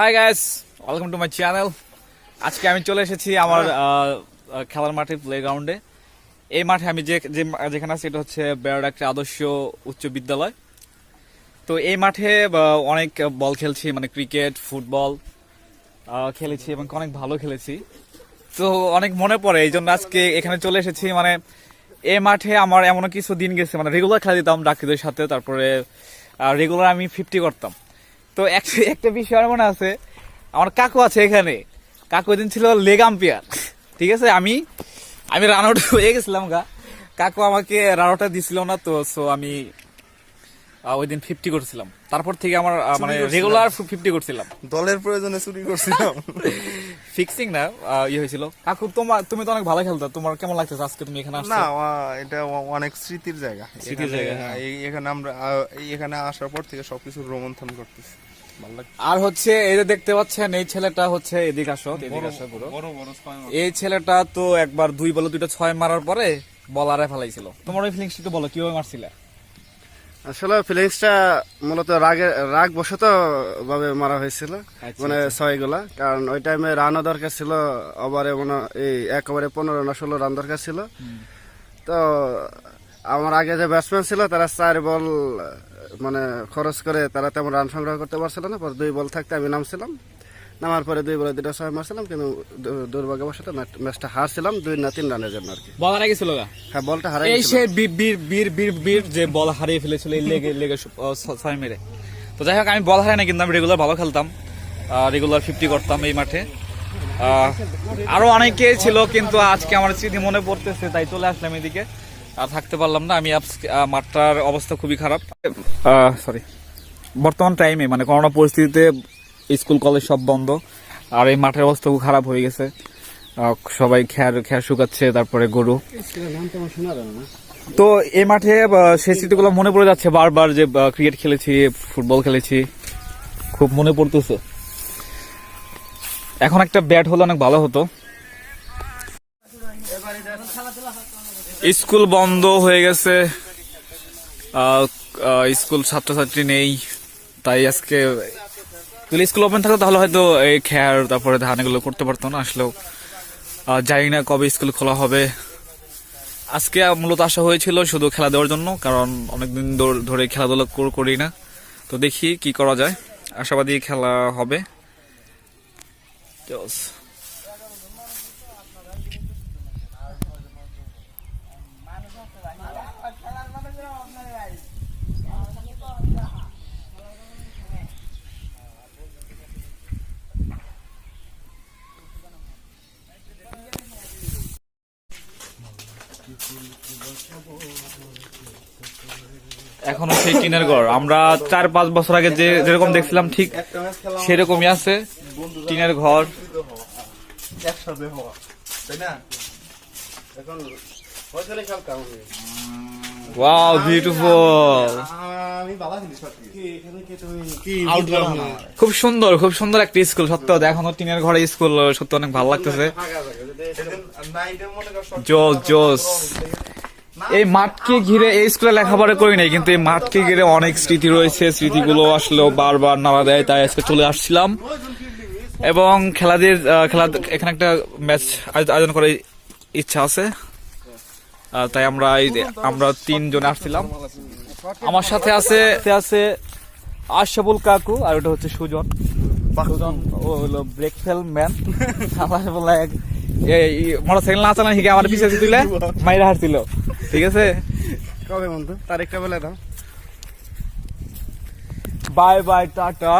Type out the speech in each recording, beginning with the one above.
Hi guys welcome to my channel আজকে আমি চলে এসেছি আমার আহ, খেলার মাঠে প্লে গ্রাউন্ডে এই মাঠে আমি যে যেখানে আছি এটা হচ্ছে বেড়ার একটা আদর্শ উচ্চ বিদ্যালয়। তো এই মাঠে অনেক বল খেলছি মানে ক্রিকেট ফুটবল খেলেছি এবং অনেক ভালো খেলেছি। তো অনেক মনে পড়ে এই জন্য আজকে এখানে চলে এসেছি। মানে এই মাঠে আমার এমন কিছু দিন গেছে মানে রেগুলার খেলা দিতাম ডাকিদের সাথে তারপরে রেগুলার আমি ফিফটি করতাম। তো এক- একটা বিষয় আমার মনে আছে। আমার কাকু আছে এখানে। কাকু দিন ছিল লেগ আম্পিয়ার ঠিক আছে? আমি আমি রান আউট হয়ে গেছিলাম গা। কাকু আমাকে রান আউটটা দিছিল না তো সো আমি ওই দিন ফিফটি করছিলাম। তারপর থেকে আমার মানে রেগুলার ফিফটি করছিলাম। দলের প্রয়োজনে চুরি করছিলাম। ফিক্সিং না ইয়ে হয়েছিল। কাকু তোমার তুমি তো অনেক ভালো খেলতো তোমার কেমন লাগতেছে আজকে তুমি এখানে আসছো? না এটা অনেক স্মৃতির জায়গা। স্মৃতির জায়গা, হ্যাঁ। এখানে আমরা এখানে আসার পর থেকে সবকিছু রোমন্থন করতেছি। ভালো আর হচ্ছে এই যে দেখতে পাচ্ছেন এই ছেলেটা হচ্ছে এদিকে আসো এদিকে আসো পুরো। বড় বড় ছয় এই ছেলেটা তো একবার দুই বলে দুইটা ছয় মারার পরে বল আরে ফেলাইছিল। তোমার ওই একটু বলো কীভাবে মারছিলে? আসলে ফিলিংসটা মূলত রাগে রাগ বশত ভাবে মারা হয়েছিল আচ্ছা, মানে ছয়গুলা। কারণ ওই টাইমে রানও দরকার ছিল ওভারে মনে এই এক ওভারে পনেরো না ষোলো রান দরকার ছিল। তো আমার আগে যে ব্যাটসম্যান ছিল তারা চার বল মানে খরচ করে তারা তেমন রান সংগ্রহ করতে পারছিল না পরে দুই বল থাকতে আমি নামছিলাম। নামার পরে দুই বলে দুটো ছয় মারছিলাম কিন্তু দুর্ভাগ্যবশত ম্যাচ- ম্যাচটা হারছিলাম দুই না তিন রানের জন্য আর কি। বল হারিয়ে গেছিল হ্যাঁ বলটা হারাই এই সে বীর বীর বীর বীর যে বল হারিয়ে ফেলেছিল এই লেগে লেগে ছয় মেরে। তো যাই হোক আমি বল হারাই না কিন্তু আমি রেগুলার ভালো খেলতাম। রেগুলার ফিফটি করতাম এই মাঠে। আহ, আরও অনেকে ছিল কিন্তু আজকে আমার স্মৃতি মনে পড়তেছে তাই চলে আসলাম এদিকে। আর থাকতে পারলাম না আমি মাঠটার অবস্থা খুবই খারাপ। সরি বর্তমান টাইমে মানে করোনা পরিস্থিতিতে স্কুল, কলেজ সব বন্ধ। আর এই মাঠের অবস্থা খুব খারাপ হয়ে গেছে। সবাই খ্যার খ্যার শুকাচ্ছে, তারপরে গরু। তো এই মাঠে সেই স্মৃতিগুলো মনে পড়ে যাচ্ছে বারবার যে ক্রিকেট খেলেছি ফুটবল খেলেছি। খুব মনে পড়তেছে। এখন একটা ব্যাট হলে অনেক ভালো হতো। স্কুল বন্ধ হয়ে গেছে। স্কুল ছাত্রছাত্রী নেই। তাই আজকে যদি স্কুল ওপেন থাকতো তাহলে হয়তো এই খেয়ার, তারপরে ধান এগুলো করতে পারতো না, আসলেও। জানি না কবে স্কুল খোলা হবে। আজকে মূলত আসা হয়েছিল শুধু খেলা দেওয়ার জন্য, কারণ অনেকদিন ধরে খেলাধুলো করি না। তো দেখি কি করা যায়। আশাবাদী খেলা হবে। এখনও সেই টিনের ঘর। আমরা চার পাঁচ বছর আগে যে যেরকম দেখছিলাম ঠিক সেরকমই আছে টিনের ঘর। একসাথে হওয়া তাই না? এখন। ওয়াও বিউটিফুল খুব সুন্দর খুব সুন্দর একটা স্কুল সত্য এখনও টিনের ঘরে স্কুল সত্যি অনেক ভালো লাগতেছে। মনে জোস জোস। এই মাঠকে ঘিরে এই স্কুলে লেখাপড়া করি নাই, কিন্তু এই মাঠকে ঘিরে অনেক স্মৃতি রয়েছে। স্মৃতিগুলো আসলেও বারবার নাড়া দেয়, তাই আজকে চলে আসছিলাম। এবং খেলাদের খেলা, এখানে একটা ম্যাচ আয়োজন করার ইচ্ছা আছে। তাই আমরা আমরা তিনজন আসছিলাম। আমার সাথে আছে আছে আশরাফুল কাকু আর ওটা হচ্ছে সুজন। সুজন ও হলো ব্রেক ফেল ম্যান বলে এক মোটরসাইকেল না চালান শিখে আমার পিছিয়ে তুলে মাইরা হারছিল। ঠিক আছে? কবে বন্ধু? তারিখটা বলে দাও। Bye bye tata.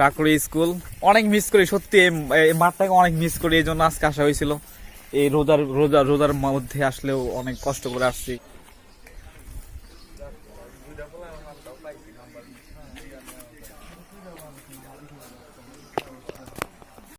টাকুরি স্কুল। অনেক মিস করি সত্যি এই মাঠটাকে অনেক মিস করি এই জন্য আজকে আসা হয়েছিল। এই রোজার রোজা রোজার মধ্যে আসলেও অনেক কষ্ট করে আসছি।